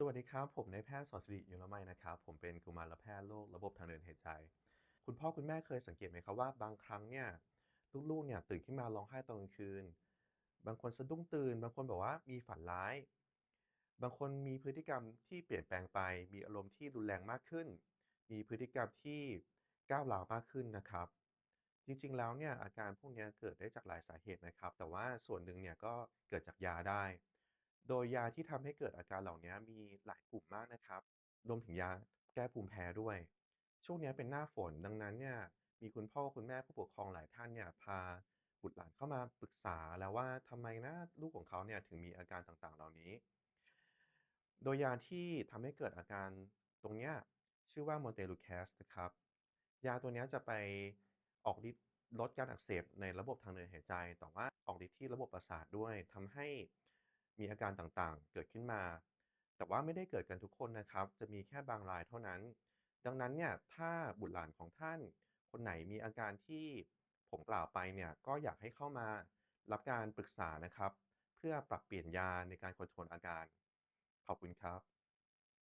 สวัสดีครับ ผมนายแพทย์สอนสิริยุรมัยนะครับ ผมเป็นกุมารแพทย์โรคระบบทางเดินหายใจ คุณพ่อคุณแม่เคยสังเกตไหมครับว่าบางครั้งเนี่ยลูกๆเนี่ยตื่นขึ้นมาร้องไห้ตอนกลางคืน บางคนสะดุ้งตื่น บางคนบอกว่ามีฝันร้าย บางคนมีพฤติกรรมที่เปลี่ยนแปลงไป มีอารมณ์ที่รุนแรงมากขึ้น มีพฤติกรรมที่ก้าวร้าวมากขึ้นนะครับ จริงๆแล้วเนี่ยอาการพวกนี้เกิดได้จากหลายสาเหตุนะครับ แต่ว่าส่วนหนึ่งเนี่ยก็เกิดจากยาได้ โดยยาที่ทำให้เกิดอาการเหล่านี้มีหลายกลุ่มมากนะครับ รวมถึงยาแก้ภูมิแพ้ด้วย ช่วงนี้เป็นหน้าฝนดังนั้นเนี่ยมีคุณพ่อคุณแม่ผู้ปกครองหลายท่านเนี่ยพาบุตรหลานเข้ามาปรึกษาแล้วว่าทำไมนะลูกของเขาเนี่ยถึงมีอาการต่างๆ เหล่านี้ โดยยาที่ทำให้เกิดอาการตรงเนี้ยชื่อว่า Montelukast นะครับ ยาตัวเนี้ยจะไปออกฤทธิ์ลดการอักเสบในระบบทางเดินหายใจ แต่ว่าออกฤทธิ์ที่ระบบประสาทด้วยทำให้ มีอาการต่างๆ เกิดขึ้นมา แต่ว่าไม่ได้เกิดกันทุกคนนะครับ จะมีแค่บางรายเท่านั้น ดังนั้นเนี่ยถ้าบุตรหลานของท่าน คนไหนมีอาการที่ผมกล่าวไปเนี่ยก็อยากให้เข้ามารับการปรึกษานะครับ เพื่อปรับเปลี่ยนยาในการคอนโทรลอาการ ขอบคุณครับ